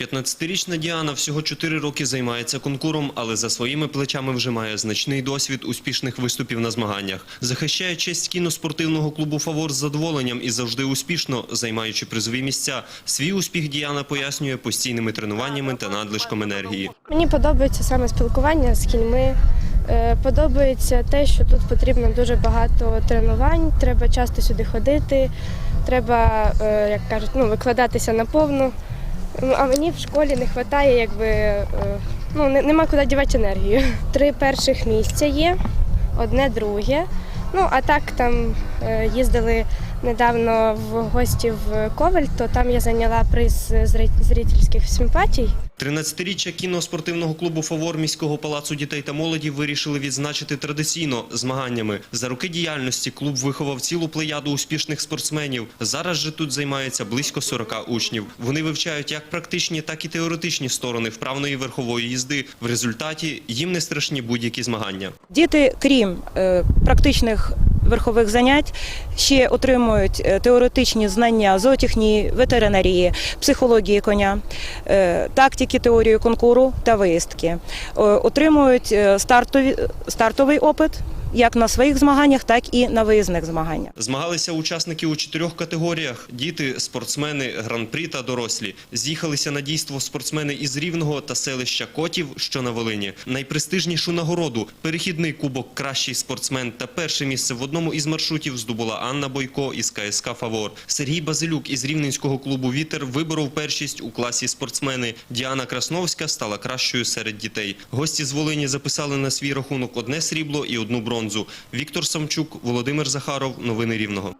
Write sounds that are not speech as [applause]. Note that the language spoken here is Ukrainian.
15-річна Діана всього 4 роки займається конкуром, але за своїми плечами вже має значний досвід успішних виступів на змаганнях. Захищає честь кіноспортивного клубу «Фавор» з задоволенням і завжди успішно, займаючи призові місця. Свій успіх Діана пояснює постійними тренуваннями та надлишком енергії. Мені подобається саме спілкування з кіньми. Е, Подобається те, що тут потрібно дуже багато тренувань, треба часто сюди ходити, треба, е, як кажуть, ну, викладатися наповну. А мені в школі не вистачає, якби, е, ну, нема куди дівати енергію. [laughs] Три перших місця є, одне друге. Ну, а так там е, їздили недавно в гості в Ковель, то там я зайняла приз зри- зрительських симпатій. 13-річчя кіноспортивного клубу «Фавор» міського палацу дітей та молоді вирішили відзначити традиційно змаганнями. За роки діяльності клуб виховав цілу плеяду успішних спортсменів. Зараз же тут займається близько 40 учнів. Вони вивчають як практичні, так і теоретичні сторони вправної верхової їзди. В результаті їм не страшні будь-які змагання. Діти, крім е, практичних верхових занять, ще отримують е, теоретичні знання зоотехнії, ветеринарії, психології коня, е, тактики теорії конкуру та виїздки. Е, Отримують стартові, стартовий опит як на своїх змаганнях, так і на виїзних змаганнях. Змагалися учасники у чотирьох категоріях: діти, спортсмени, гран-прі та дорослі. З'їхалися на дійство спортсмени із Рівного та селища Котів, що на Волині. Найпрестижнішу нагороду перехідний кубок Кращий спортсмен та перше місце в одному із маршрутів здобула Анна Бойко із КСК Фавор. Сергій Базилюк із рівненського клубу Вітер виборов першість у класі спортсмени. Діана Красновська стала кращою серед дітей. Гості з Волині записали на свій рахунок одне срібло і одну бронзу. Віктор Самчук, Володимир Захаров. Новини Рівного.